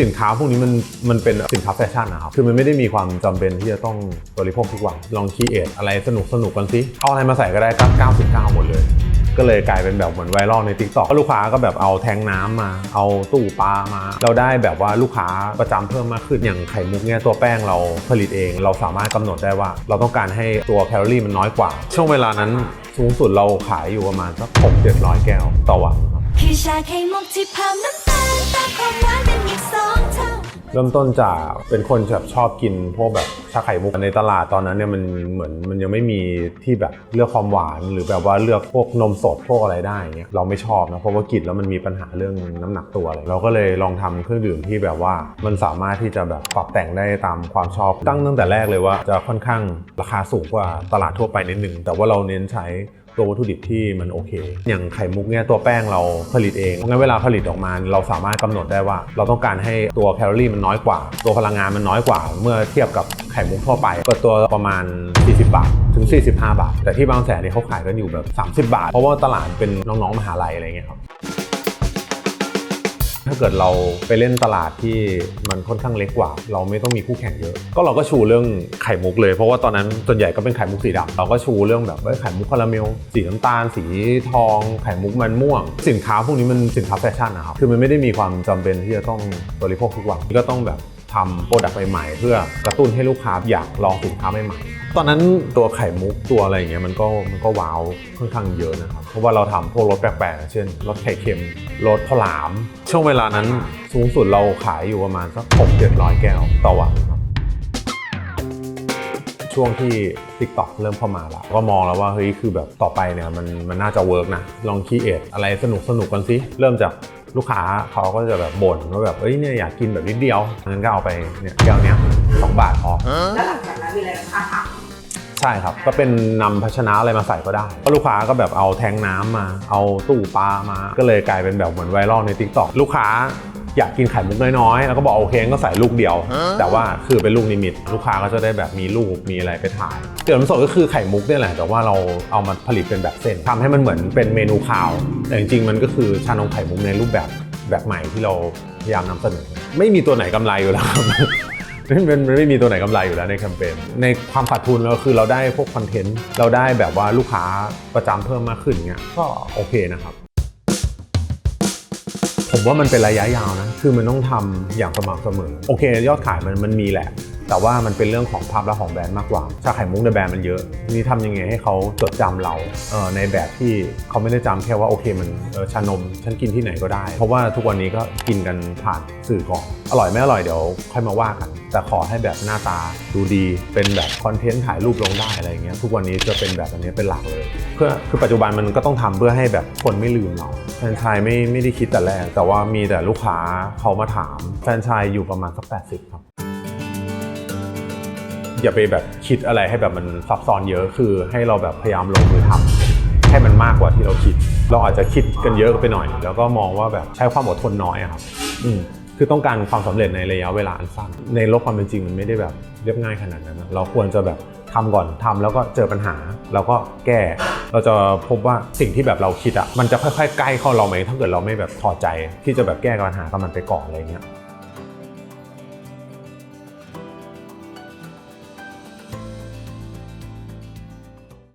สินค้าพวกนี้มันมันเป็นสินค้าแฟชั่นนะครับ คือมันไม่ได้มีความจำเป็นที่จะต้องบริโภคทุกวัน ลองคีเอทอะไรสนุกสนุกกันสิ เอาอะไรมาใส่ก็ได้ก็99 หมดเลย ก็เลยกลายเป็นแบบเหมือนไวรัลใน t ิ k t o k ก็ลูกค้าก็แบบเอาแทงน้ำมา เอาตู้ปลามา เราได้แบบว่าลูกค้าประจำเพิ่มมากขึ้น อย่างไข่มุกเนี่ยตัวแป้งเราผลิตเอง เราสามารถกำหนดได้ว่า เราต้องการให้ตัวแคลอรี่มันน้อยกว่า ช่วงเวลานั้นสูงสุดเราขายอยู่ประมาณสัก6 700 แก้วต่อวันครับ เริ่มต้นจากเป็นคนแบบชอบกินพวกแบบชาไข่มุกในตลาดตอนนั้นเนี่ยมันเหมือนมันยังไม่มีที่แบบเลือกความหวานหรือแบบว่าเลือกพวกนมสดพวกอะไรได้เงี้ยเราไม่ชอบนะเพราะว่ากินแล้วมันมีปัญหาเรื่องน้ำหนักตัวอะไรเราก็เลยลองทำเครื่องดื่มที่แบบว่ามันสามารถที่จะแบบปรับแต่งได้ตามความชอบตั้งตั้งแต่แรกเลยว่าจะค่อนข้างราคาสูงกว่าตลาดทั่วไปนิดนึงแต่ว่าเราเน้นใช้ ตัววัตถุดิบที่มันโอเค อย่างไข่มุกเนี่ยตัวแป้งเราผลิตเองงั้นเวลาผลิตออกมา เราสามารถกำหนดได้ว่า เราต้องการให้ตัวแคลอรี่มันน้อยกว่า ตัวพลังงานมันน้อยกว่า เมื่อเทียบกับไข่มุกทั่วไปเปิดตัวประมาณ 40 บาท ถึง 45 บาท แต่ที่บางแสนเนี่ยเขาขายกันอยู่แบบ 30 บาท เพราะว่าตลาดเป็นน้องๆมหาลัยอะไรเงี้ยครับ ถ้าเกิดเราไปเล่นตลาดที่มันค่อนข้างเล็กกว่า เราไม่ต้องมีคู่แข่งเยอะ ก็เราก็ชูเรื่องไข่มุกเลยเพราะว่าตอนนั้นส่วนใหญ่ก็เป็นไข่มุกสีดำเราก็ชูเรื่องแบบว่าไข่มุกคาราเมลสีน้ำตาล สีทอง ไข่มุกมันม่วง สินค้าพวกนี้มันสินค้าแฟชั่นนะครับคือมันไม่ได้มีความจำเป็นที่จะต้องบริโภคทุกวันก็ต้องแบบ ทำโปรดักต์ใหม่ๆ เพื่อกระตุ้นให้ลูกค้าอยากลองสินค้าใหม่ๆ ตอนนั้นตัวไข่มุกตัวอะไรอย่างเงี้ยมันก็มันก็ว้าวค่อนข้างเยอะนะครับ เพราะว่าเราทำพวกรสแปลกๆ เช่นรสไข่เค็มรสข้าวหลาม ช่วงเวลานั้นสูงสุดเราขายอยู่ประมาณสัก6 700 แก้วต่อวันครับช่วงที่ TikTok เริ่มเข้ามาแล้ว ก็มองแล้วว่าเฮ้ยคือแบบต่อไปเนี่ยมันมันน่าจะเวิร์กนะ ลองคีเอทอะไรสนุกสนุกกันสิ เริ่มจาก ลูกค้าเขาก็จะแบบบ่นว่าแบบเอ้ยเนี่ยอยากกินแบบนิดเดียวงั้นก็เอาไปเนี่ยแก้วเนี้ยสองบาทพอแล้วหลังจากนั้นมีอะไรอาหารใช่ครับ ก็เป็นนำภาชนะอะไรมาใส่ก็ได้ก็ลูกค้าก็แบบเอาแทงน้ำมา เอาตู้ปลามา ก็เลยกลายเป็นแบบเหมือนไวรัลใน t ิ k t o k ลูกค้า อยากกินไข่มุกน้อยๆ แล้วก็บอกโอเคงั้นก็ใส่ลูกเดียว แต่ว่าคือเป็นลูกนิมิต ลูกค้าก็จะได้แบบมีลูกมีอะไรไปถ่ายเกลือน้ำสดก็คือไข่มุกเนี่ยแหละแต่ว่าเราเอามาผลิตเป็นแบบเส้นทำให้มันเหมือนเป็นเมนูข่าว แต่จริงๆมันก็คือชานมไข่มุกในรูปแบบแบบใหม่ที่เราพยายามนำเสนอ ไม่มีตัวไหนกำไรอยู่แล้วครับมันมันไม่มีตัวไหนกำไรอยู่แล้วในแคมเปญ ในความขาดทุนเราคือเราได้พวกคอนเทนต์ เราได้แบบว่าลูกค้าประจำเพิ่มมากขึ้นเงี้ย ก็โอเคนะครับ ผมว่ามันเป็นระยะยาวนะ คือมันต้องทำอย่างสม่ำเสมอ โอเค ยอดขายมันมันมีแหละ แต่ว่ามันเป็นเรื่องของภาพลักษณ์ของแบรนด์มากกว่าชาไข่มุกในแบรนด์มันเยอะนี่ทำยังไงให้เขาจดจำเราเออในแบบที่เขาไม่ได้จำแค่ว่าโอเคมันออชานมฉันกินที่ไหนก็ได้ เพราะว่าทุกวันนี้ก็กินกันผ่านสื่อก่อนอร่อยไม่อร่อยเดี๋ยวค่อยมาว่ากัน แต่ขอให้แบบหน้าตาดูดีเป็นแบบคอนเทนต์ถ่ายรูปลงได้อะไรอย่างเงี้ยทุกวันนี้จะเป็นแบบอันนี้เป็นหลักเลยเพื่อคือปัจจุบันมันก็ต้องทำเพื่อให้แบบคนไม่ลืมเราแฟนชายไม่ไม่ได้คิดแต่แรกแต่ว่ามีแต่ลูกค้าเขามาถามแฟนชายอยู่ประมาณสัก80ครับ อย่าไปแบบคิดอะไรให้แบบมันซับซ้อนเยอะคือให้เราแบบพยายามลงมือทำให้มันมากกว่าที่เราคิด เราอาจจะคิดกันเยอะไปหน่อย แล้วก็มองว่าแบบใช้ความอดทนน้อยอะครับอืมคือต้องการความสำเร็จในระยะเวลาอันสั้น ในโลกความเป็นจริงมันไม่ได้แบบเรียบง่ายขนาดนั้น เราควรจะแบบทำก่อนทำแล้วก็เจอปัญหา แล้วก็แก้ เราจะพบว่าสิ่งที่แบบเราคิดอะมันจะค่อยๆใกล้เข้าเราไหมถ้าเกิดเราไม่แบบถอดใจ ที่จะแบบแก้ปัญหากับมันไปก่อนอะไรเงี้ย